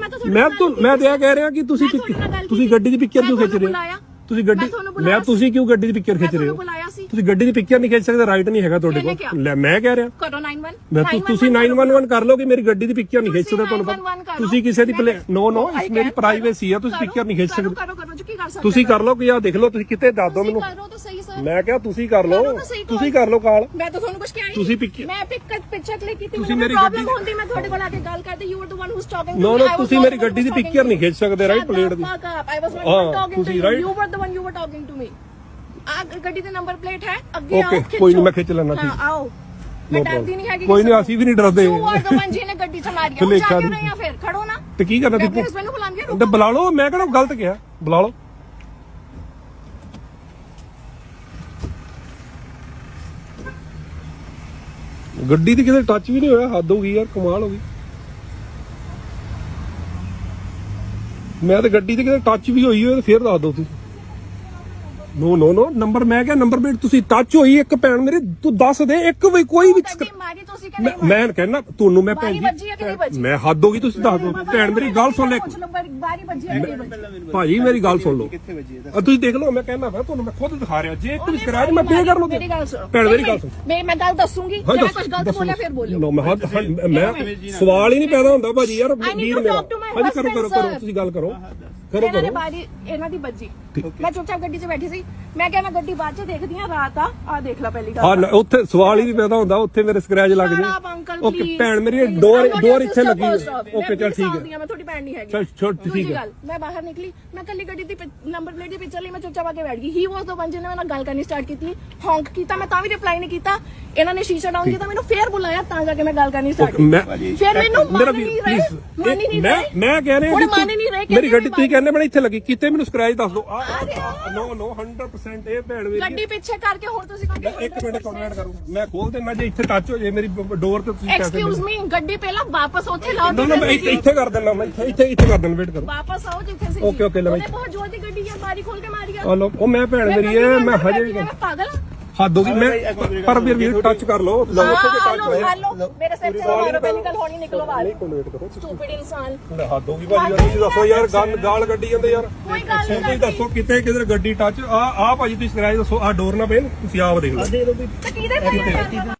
ਮੈਂ ਤਾਂ ਤੁਹਾਡੇ ਮੈਂ ਨਾਲ ਤੁ ਮੈਂ ਇਹ ਕਹਿ ਰਿਹਾ ਕਿ ਤੁਸੀਂ ਮੈਂ ਤੁਹਾਡੇ ਨਾਲ ਗੱਲ ਤੁਸੀਂ ਕੀਤੀ। ਗੱਡੀ ਦੀ ਪਿਕਚਰ ਮੈਂ ਕਿਉਂ ਖਿੱਚ ਰਹੇ ਹੋ? ਬੁਲਾਇਆ। ਤੁਸੀਂ ਗੱਡੀ ਮੈਂ ਬੁਲਾਇਆ ਤੁਸੀਂ ਕਿਉਂ ਗੱਡੀ ਦੀ ਪਿਕਚਰ ਖਿੱਚ ਰਹੇ ਤੁਹਾਨੂੰ ਹੋ ਬੁਲਾਇਆ ਸੀ। ਤੁਸੀਂ ਗੱਡੀ ਦੀ ਪਿਕਚਰ ਨਹੀਂ ਖਿੱਚ ਸਕਦੇ ਰਾਈਟ ਨਹੀਂ ਹੈਗਾ ਤੁਹਾਡੇ ਕੋਲ। ਕਿਹਾ? ਲੈ ਮੈਂ ਕਹਿ ਰਿਹਾ। ਕਰੋ 91 ਮੈਂ ਤੁ- ਤੁਸੀਂ 911 ਕਰ। ਲਓ ਕਿ ਮੇਰੀ ਗੱਡੀ ਦੀ ਪਿਕਚਰ ਨਹੀਂ ਖਿੱਚ ਸਕਦੇ ਤੁਹਾਨੂੰ 911 ਪਤਾ। ਕਰੋ। ਤੁਸੀਂ ਕਿਸੇ ਦੀ ਮੈਂ- ਨੋ ਨੋ ਇਸ ਮੇਰੀ ਪ੍ਰਾਈਵੇਸੀ ਆ ਤੁਸੀਂ ਪਿਕਚਰ ਨਹੀਂ ਖਿੱਚ ਸਕਦੇ। ਕਰੋ ਕਰੋ ਜੀ ਕੀ ਕਰ ਸਕਦੇ ਤੁਸੀਂ ਕਰ ਲਓ ਕਿ ਆ ਦੇਖ ਲਓ ਤੁਸੀਂ ਕਿਤੇ ਦੱਸ ਦਿਓ ਮੈਨੂੰ। ਕਰੋ ਤਾਂ ਮੈਂ ਕਿਹਾ ਤੁਸੀਂ ਕਰ ਲਓ। ਸਹੀ ਤੁਸੀਂ। ਕਰ ਲਓ ਕਾਲ। ਮੈਂ ਤਾਂ ਤੁਹਾਨੂੰ ਕੁਝ ਕਿਹਾ ਹੀ ਤੁਸੀਂ ਨਹੀਂ। pic- ਮੈਂ ਪਿਕ ਪਿਕਚਰ ਕਲਿੱਕ ਕੀਤੀ ਤੁਸੀਂ ਮੈਨੂੰ ਮੇਰੀ ਪ੍ਰੋਬਲਮ ਗੱਡੀ- ਹੁੰਦੀ ਮੈਂ ਤੁਹਾਡੇ ਕੋਲ ਆ ਕੇ ਗੱਲ ਕਰਦੀ। You are the one who is talking No, no, ਤੁਸੀਂ ਮੇਰੀ ਗੱਡੀ ਦੀ picture ਨਹੀਂ ਖਿੱਚ ਸਕਦੇ, right, plate the. I was ਹਾਂ, ਨਾਟ ਟਾਕਿੰਗ ਟੂ ਤੁਸੀਂ you right। You were the one you were talking to me ਆ ਗੱਡੀ ਦੇ ਨੰਬਰ ਪਲੇਟ ਹੈ ਅੱਗੇ ਆਓ Okay, ਖਿੱਚੋ। ਕੋਈ ਨਹੀਂ, ਮੈਂ ਖਿੱਚ ਲੈਣਾ, ਹਾਂ ਠੀਕ। ਆਓ। ਮੈਂ ਡਰਦੀ ਨਹੀਂ ਹੈਗੀ ਕੋਈ ਨਹੀਂ ਅਸੀਂ ਵੀ ਨਹੀਂ ਡਰਦੇ। ਯੂ ਆਰ ਦ ਵਨ ਜਿਹਨੇ ਗੱਡੀ ਚਲਾਈ ਹੈ ਉਹ ਭੁਲੇਖਾ ਜਾ ਕਿਉਂ ਨਹੀਂ। ਨਹੀਂ ਆ ਫਿਰ? ਖੜੋ ਨਾ। ਤੇ ਕੀ ਕਰਨਾ ਮੈਂ ਆਪਣੇ ਤੁਸੀਂ ਹਸਬੰਡ ਨੂੰ ਰੁਕੋ। ਬੁਲਾ ਲਓ ਮੈਂ ਕਿਹੜਾ ਗਲਤ ਕਿਹਾ? ਬੁਲਾ ਲਓ। ਗੱਡੀ ਤੇ ਕਿਤੇ ਟੱਚ ਵੀ ਨਹੀਂ ਹੋਇਆ, ਹੱਦ ਹੋ ਗਈ ਯਾਰ, ਕਮਾਲ ਹੋ ਗਈ। ਮੈਂ ਤੇ ਗੱਡੀ ਤੇ ਕਿਤੇ ਟੱਚ ਵੀ ਹੋਈ ਹੋਵੇ ਤੇ ਫੇਰ ਦੱਸ ਦਿਓ ਤੁਸੀਂ। ਨੋ ਨੋ ਨੋ ਨੰਬਰ ਮੈਂ ਕਿਹਾ ਨੰਬਰ ਪਲੇਟ ਤੁਸੀਂ ਟੱਚ ਹੋਈ ਇੱਕ ਭੈਣ ਮੇਰੇ ਤੂੰ ਦੱਸ ਦੇ ਇੱਕ ਵੀ ਕੋਈ ਵੀ ਮਾਰੀ ਤੁਸੀਂ ਮੈਂ ਮੈਂ ਕਹਿੰਦਾ ਤੁਹਾਨੂੰ ਮੈਂ ਬਾਰੀ ਭੈਣ ਵੱਜੀ ਹੈ ਕਿ ਨਹੀਂ ਵੱਜੀ? ਜੀ ਮੈਂ ਹੱਦ ਹੋ ਗਈ ਤੁਸੀਂ ਦੱਸ ਦਿਓ। ਭੈਣ ਮੇਰੀ ਗੱਲ ਸੁਣ ਲੈ ਇੱਕ। ਪੁੱਛ ਲਓ, ਬਾਰੀ- ਬਾਰੀ ਵੱਜੀ ਹੈ ਕਿ ਨਹੀਂ ਵੱਜੀ? ਭਾਜੀ ਮੇਰੀ ਗੱਲ ਸੁਣ ਲਓ। ਕਿੱਥੇ ਵੱਜੀ ਹੈ ਆ ਤੁਸੀਂ ਦੇਖ ਲਓ ਮੈਂ ਕਹਿੰਦਾ ਵਾ ਤੁਹਾਨੂੰ ਮੈਂ ਖੁਦ ਦਿਖਾ ਰਿਹਾ। ਜੇ ਇੱਕ ਵੀ ਮੈਂ ਪੇ ਕਰ ਲਓ ਮੇਰੀ ਗੱਲ ਸੁਣੋ। ਭੈਣ ਮੇਰੀ ਗੱਲ ਸੁਣ। ਮੈਂ ਮੈਂ ਗੱਲ ਦੱਸੂਗੀ ਜੇ ਮੈਂ ਕੁਝ ਗਲਤ ਬੋਲਿਆ ਫਿਰ ਬੋਲਿਓ। ਨੋ ਮੈਂ ਹੱਦ ਹੱਦ- ਮੈਂ ਸਵਾਲ ਹੀ ਨਹੀਂ ਪੈਦਾ ਹੁੰਦਾ ਭਾਜੀ ਯਾਰ need ਵੀਰ to ਮੇਰਾ। talk to my ਹਾਂਜੀ ਕਰੋ ਕਰੋ ਕਰੋ sir. ਤੁਸੀਂ ਗੱਲ ਕਰੋ। ਕਰੋ ਇਹਨਾਂ ਨੇ ਕਰੋ। ਬਾਰੀ ਇਹਨਾਂ ਦੀ ਵੱਜੀ। ਮੈਂ ਚੁੱਪਚਾਪ ਗੱਡੀ 'ਚ ਬੈਠੀ ਸੀ। ਮੈਂ ਕਿਹਾ ਮੈਂ ਗੱਡੀ ਬਾਅਦ 'ਚ ਦੇਖਦੀ ਆ ਰਾਤ ਆ। ਆ ਦੇਖ ਲੈ ਪਹਿਲੀ ਗੱਲ ਨਾ, ਉੱਥੇ ਸਵਾਲ ਹੀ ਨਹੀਂ ਪੈਦਾ ਹੁੰਦਾ ਉੱਥੇ ਮੇਰੇ ਸਕ੍ਰੈਚ ਲੱਗ ਜੇ। ਓਕੇ. ਭੈਣ ਮੇਰੀ. ਡੋਰ ਡੋਰ ਇੱਥੇ ਲੱਗੀ. ਓਕੇ ਮੈਂ ਚਲ ਠੀਕ ਹੈ। ਹਾਂ, ਮੈਂ ਤੁਹਾਡੀ ਭੈਣ ਨਹੀਂ ਹੈਗੀ। ਚੱਲ ਛੋੜ ਠੀਕ ਹੈ। ਗੱਲ ਮੈਂ ਬਾਹਰ ਨਿਕਲੀ। ਮੈਂ ਕੱਲੀ ਗੱਡੀ ਦੀ ਨੰਬਰ ਪਲੇਟ ਦੀ ਪਿਕਚਰ ਲਈ ਮੈਂ ਚੁੱਪਚਾਪ ਆ ਕੇ ਬੈਠ ਗਈ। ਹੀ ਵਾਸ ਦ ਵਨ ਜਿਹਨੇ ਮੇਰੇ ਨਾਲ ਗੱਲ ਕਰਨੀ ਸਟਾਰਟ ਕੀਤੀ ਹੌਂਕ ਕੀਤਾ। ਮੈਂ ਤਾਂ ਵੀ ਰਿਪਲਾਈ ਨਹੀਂ ਕੀਤਾ। ਇਹਨਾਂ ਨੇ ਸ਼ੀਸ਼ਾ ਡਾਊਨ ਕੀਤਾ ਮੈਨੂੰ ਫੇਰ ਬੁਲਾਇਆ ਤਾਂ ਜਾ ਕੇ ਮੈਂ ਗੱਲ ਕਰਨੀ ਸਟਾਰਟ ਮੈਂ ਫਿਰ ਮੈਨੂੰ ਮੰਨ ਨਹੀਂ ਰਹੇ ਮੰਨ ਹੀ ਨਹੀਂ ਮੈਂ ਰਹੇ। ਮੈਂ ਕਹਿ ਰਿਹਾ ਮੇਰੀ ਗੱਡੀ ਤੁਸੀਂ ਕਹਿੰਦੇ ਬਣਾ ਇੱਥੇ ਲੱਗੀ। ਕਿਤੇ ਮੈਨੂੰ ਸਕ੍ਰੈਚ ਦੱਸ ਦਿਓ। ਨੋ ਨੋ 100% ਇਹ ਭੈਣ ਮੇਰੀ ਗੱਡੀ ਪਿੱਛੇ ਕਰਕੇ ਹੁਣ ਤੁਸੀਂ ਮੈਂ ਇੱਕ ਮਿੰਟ ਕਨਵਰਟ ਕਰੂੰ ਮੈਂ ਖੋਲ ਦੇਣਾ ਜੇ ਇੱਥੇ ਟੱਚ ਹੋ ਜੇ ਮੇਰੀ ਡੋਰ ਤੇ ਤੁਸੀਂ ਪੈਸੇ ਐਕਸਕਿਊਜ਼ ਮੀ ਗੱਡੀ ਪਹਿਲਾਂ ਵਾਪਸ ਉੱਥੇ ਲਾਓ ਨਾ ਨਾ ਮੈਂ ਇੱਥੇ ਇੱਥੇ ਕਰ ਦਿੰਦਾ ਮੈਂ ਇੱਥੇ ਇੱਥੇ ਇੱਥੇ ਕਰ ਦਿੰਦਾ ਵੇਟ ਕਰੋ। ਵਾਪਸ ਆਓ ਜਿੱਥੇ ਸੀ Okay, okay, ਲੈ ਉਹਨੇ ਬਾਈ। ਬਹੁਤ ਜ਼ੋਰ ਦੀ ਗੱਡੀ ਆ ਮਾਰੀ ਖੋਲ ਕੇ ਮਾਰੀ ਆ। ਆ ਲੋ ਉਹ ਮੈਂ ਭੈਣ ਮੇਰੀ ਹੈ ਮੈਂ ਹਜੇ ਪਾਗਲ ਹਾਂ ਹੱਦ ਹੋ ਗਈ। ਮੈਂ ਪਰ ਵੀਰ ਵੀਰ ਟੱਚ ਕਰ ਲਓ। ਲਓ ਉੱਥੇ ਟੱਚ ਹੋਇਆ। ਲੋ ਮੇਰੇ ਸਿਰ ਤੇ ਮਾਰੋ ਪੇ ਨਿਕਲ ਹੋਣੀ ਨਿਕਲੋ ਬਾਹਰ ਨਹੀਂ ਕਨਵਰਟ ਕਰੋ। ਸਟੂਪਿਡ ਇਨਸਾਨ। ਲੈ ਹੱਦ ਹੋ ਗਈ ਭਾਜੀ ਯਾਰ ਤੁਸੀਂ ਦੱਸੋ ਯਾਰ ਗੱਲ ਗਾਲ ਗੱਡੀ ਜਾਂਦੇ ਯਾਰ। ਕੋਈ ਗੱਲ ਤੁਸੀਂ ਨਹੀਂ ਦੱਸੋ ਕਿਤੇ ਕਿਧਰ ਗੱਡੀ ਟੱਚ ਆ ਆ ਭਾਜੀ ਤੁਸੀਂ ਸਕ੍ਰੈਚ ਦੱਸੋ ਆ ਡੋਰ ਨਾ ਪੈਣ ਤੁਸੀਂ ਆਪ ਦੇਖ ਲਓ। ਤਾਂ ਕਿਹਦੇ ਪੈ